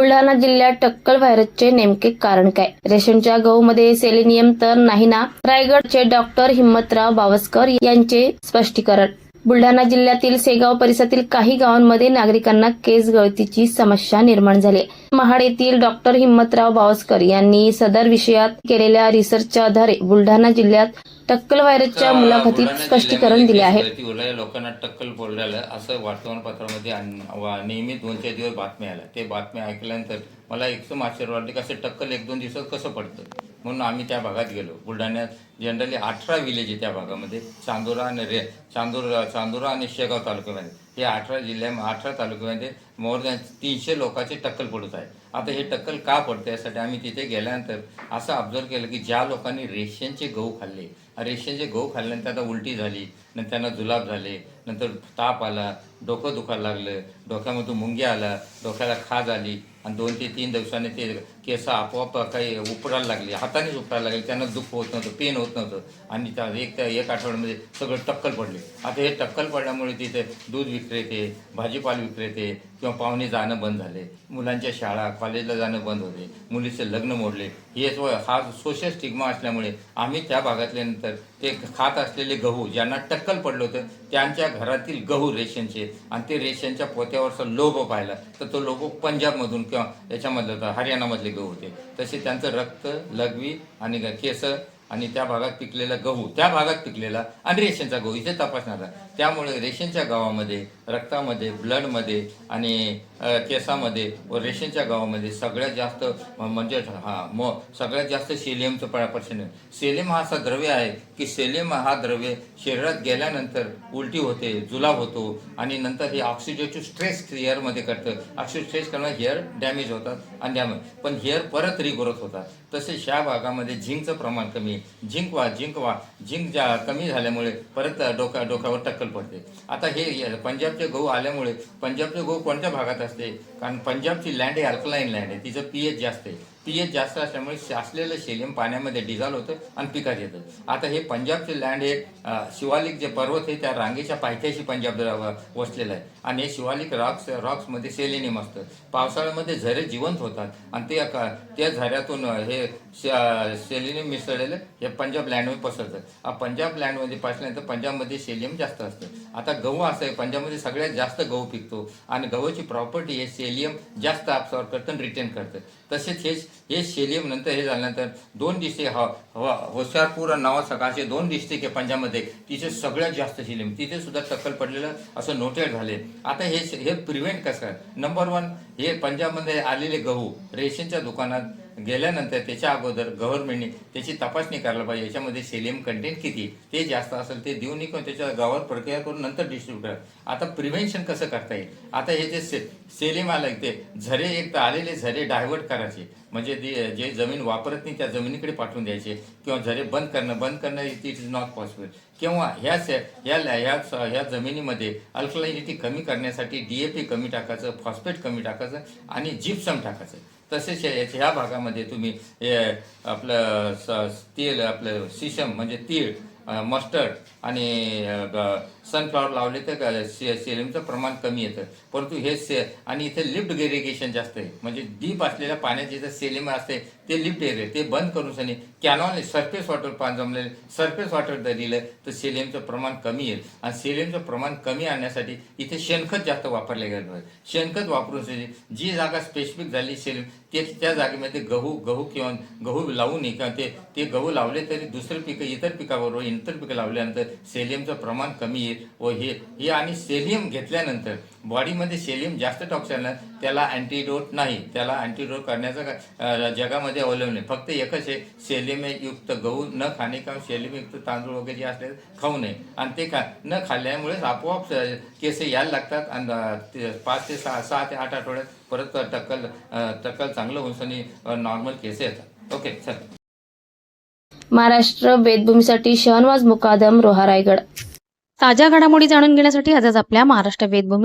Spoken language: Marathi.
बुलढाणा जिल्ह्यात टक्कल व्हायरसचे नेमके कारण काय? रेशनच्या गहूमध्ये सेलेनियम तर नाही ना? रायगडचे डॉक्टर हिम्मतराव बावस्कर यांचे स्पष्टीकरण. बुलढाणा जिल्ह्यातील सेगाव परिसरातील काही गावांमध्ये नागरिकांना केस गळतीची समस्या निर्माण झाली. महाड येथील डॉक्टर हिम्मतराव बावस्कर यांनी सदर विषयात केलेल्या रिसर्चच्या आधारे बुलढाणा जिल्ह्यात टक्कल व्हायरसच्या मुलाखतीत स्पष्टीकरण दिले आहे. लोकांना टक्कल पडलेलं असं वर्तमानपत्रामध्ये नेहमी दोन चार दिवस बातम्या आल्या. ते बातम्या ऐकल्यानंतर मला एकदम आश्चर्य वाटले कसं टक्कल एक दोन दिवसात कसं पडतं? म्हणून आम्ही त्या भागात गेलो. बुलढाण्यात जनरली अठरा विलेज आहे त्या भागामध्ये. चांदोरा आणि रे चांदूर चांदोरा आणि शेगाव तालुक्यामध्ये. हे अठरा जिल्ह्या अठरा तालुक्यामध्ये मोर दॅन तीनशे लोकांचे टक्कल पडत आहे. आता हे टक्कल का पडतं यासाठी आम्ही तिथे गेल्यानंतर असं ऑब्झर्व केलं की ज्या लोकांनी रेशनचे गहू खाल्ले रेशनचे गहू खाल्ल्यानंतर आता उलटी झाली नंतर त्यांना जुलाब झाले नंतर ताप आला डोकं दुखायला लागलं डोक्यामधून मुंग्या आला डोक्याला खाज आली आणि दोन ते तीन दिवसांनी ते केस आपोआप काही उपडायला लागले. हातानेच उपडायला लागले. त्यांना दुःख होत नव्हतं पेन होत नव्हतं. आणि त्या एक त्या एक आठवड्यामध्ये सगळं टक्कल पडले. आता हे टक्कल पडल्यामुळे तिथे दूध विक्रेते भाजीपाला विक्रेते किंवा पाहुणे जाणं बंद झाले. मुलांच्या शाळा कॉलेजला जाणं बंद होते. मुलीचे लग्न मोडले. हे हा सोशल स्टिग्मा असल्यामुळे आम्ही त्या भागातल्या नंतर ते खात असलेले गहू ज्यांना टक्कल पडलं होतं त्यांच्या घरातील गहू रेशनचे आणि ते रेशनच्या पोत्यावरचा लोभ पाहिला तर तो लोगो पंजाबमधून किंवा याच्यामधलं होता हरियाणामधले गहू होते. तसे त्यांचं रक्त लघवी आणि केस आणि त्या भागात पिकलेला गहू त्या भागात पिकलेला आणि रेशनचा गहू इथे तपासणारा त्यामुळे रेशनच्या गावामध्ये रक्तामध्ये ब्लडमध्ये आणि केसामध्ये व रेशनच्या गावामध्ये सगळ्यात जास्त म्हणजे हा म सगळ्यात जास्त सेलियमचं पर्सेंट आहे. सेलियम हा असा द्रव्य आहे की सेलियम हा द्रव्य शरीरात गेल्यानंतर उलटी होते जुलाब होतो आणि नंतर हे ऑक्सिडेटिव्ह स्ट्रेस हेअरमध्ये करतं. ऑक्सिडेटिव्ह स्ट्रेस करणं हेअर डॅमेज होतात आणि डॅमेज पण हेअर परत रिग्रोथ होतात. तसेच ह्या भागामध्ये झिंकचं प्रमाण कमी आहे. झिंक वा झिंक वा झिंक ज्या कमी झाल्यामुळे परत डोक्या डोक्यावर टक्कल पडते. आता हे पंजाब पंजाबचे गहू आल्यामुळे पंजाबचे गहू कोणत्या भागात असते? कारण पंजाबची लँड ही अल्कलाईन लँड आहे. तिचं पीएच जास्त आहे. पीएच जास्त असल्यामुळे शासलेलं शेलियम पाण्यामध्ये डिझॉल्व होतं आणि पिकात येतं आता हे पंजाबचे लँड हे शिवालिक जे पर्वत आहे त्या रांगेच्या पायथ्याशी पंजाब वसलेलं आहे. आणि हे शिवालिक रॉक्स रॉक्समध्ये सेलेनियम असतं. पावसाळ्यामध्ये झरे जिवंत होतात. आणि ते त्या झऱ्यातून हे सेलेनियम मिसळलेलं हे पंजाब लँडमध्ये पसरतं. पंजाब लँडमध्ये पसल्यानंतर पंजाबमध्ये सेलियम जास्त असतं. आता गहू असं आहे पंजाबमध्ये सगळ्यात जास्त गहू पिकतो. आणि गहूची प्रॉपर्टी हे सेलियम जास्त अब्सॉर्ब करतं आणि रिटेन करतं. तसेच हेच हे सेलियम नंतर हे झाल्यानंतर दोन दिसते ह ह- होशियारपूर आणि सकाळचे दोन डिस्ट्रिक्ट आहे पंजाबमध्ये. तिथे सगळ्यात जास्त सेलियम तिथे सुद्धा टक्कल पडलेलं असं नोटेड झाले. आता हे हे प्रिव्हेंट कसं? नंबर वन हे पंजाबमध्ये आलेले गहू रेशनच्या दुकानात गेल्यानंतर त्याच्या अगोदर गव्हर्नमेंटने त्याची तपासणी करायला पाहिजे. याच्यामध्ये सेलियम कंटेंट किती ते जास्त असेल ते देऊन किंवा त्याच्या गावावर प्रक्रिया करून नंतर डिस्ट्रीब्यूट करा. आता प्रिव्हेन्शन कसं करता येईल? आता हे जे से सेलिम आलं ते झरे एक तर आलेले झरे डायव्हर्ट करायचे. म्हणजे ते जे जमीन वापरत नाही त्या जमिनीकडे पाठवून द्यायचे. किंवा झरे बंद करणं बंद करणं इट इज नॉट पॉसिबल किंवा ह्या से ह्या ह्या ह्या जमिनीमध्ये अल्कलाइनिटी कमी करण्यासाठी डी ए पी कमी टाकायचं फॉस्फेट कमी टाकायचं आणि जिप्सम टाकायचं. तसेच याच्या ह्या भागामध्ये तुम्ही हे आपलं स- तेल आपलं सिशम म्हणजे तीळ मस्टर्ड आणि सनफ्लॉवर लावले तर से सेलिमचं प्रमाण कमी येतं. परंतु हे से आणि इथे लिफ्ट इरिगेशन जास्त आहे. म्हणजे डीप असलेल्या पाण्यात जिथं सेलिम असते ते लिफ्ट एरिया ते बंद करून सनी कॅनॉन सरफेस वॉटर पाणी जमलेलं सरफेस वॉटर जर दिलं तर सेलियमचं प्रमाण कमी येईल. आणि सेलियमचं प्रमाण कमी आणण्यासाठी इथे शेणखत जास्त वापरले गेलं शेणखत वापरून जी जागा स्पेसिफिक झाली सेलियम ते त्या जागेमध्ये गहू गहू किंवा गहू लावू नये किंवा ते ते गहू लावले तरी दुसरे पिकं इतर पिकाबरोबर इतर पिकं लावल्यानंतर सेलियमचं प्रमाण कमी येईल. व हे हे आणि सेलियम घेतल्यानंतर बॉडीमध्ये सेलियम जास्त टॉक्सिन त्याला अँटीडोट नाही. त्याला अँटीडोट करण्याचा जगामध्ये अवलंबून आहे. फक्त एकच आहे सेलियमयुक्त गहू न खाणे किंवा सेलियमयुक्त तांदूळ वगैरे जे असले खाऊ नये. आणि ते खा न खाल्ल्यामुळेच आपोआप केस यायला लागतात आणि पाच ते सहा सहा ते आठ आठवड्यात परत टक्कल टक्कल चांगलं होऊन नॉर्मल केस येतात. ओके चल. महाराष्ट्र वेदभूमीसाठी शहनवाज मुकादम रोहा रायगड. ताज्या घडामोडी जाणून घेण्यासाठी आजच आपल्या महाराष्ट्र वेदभूमी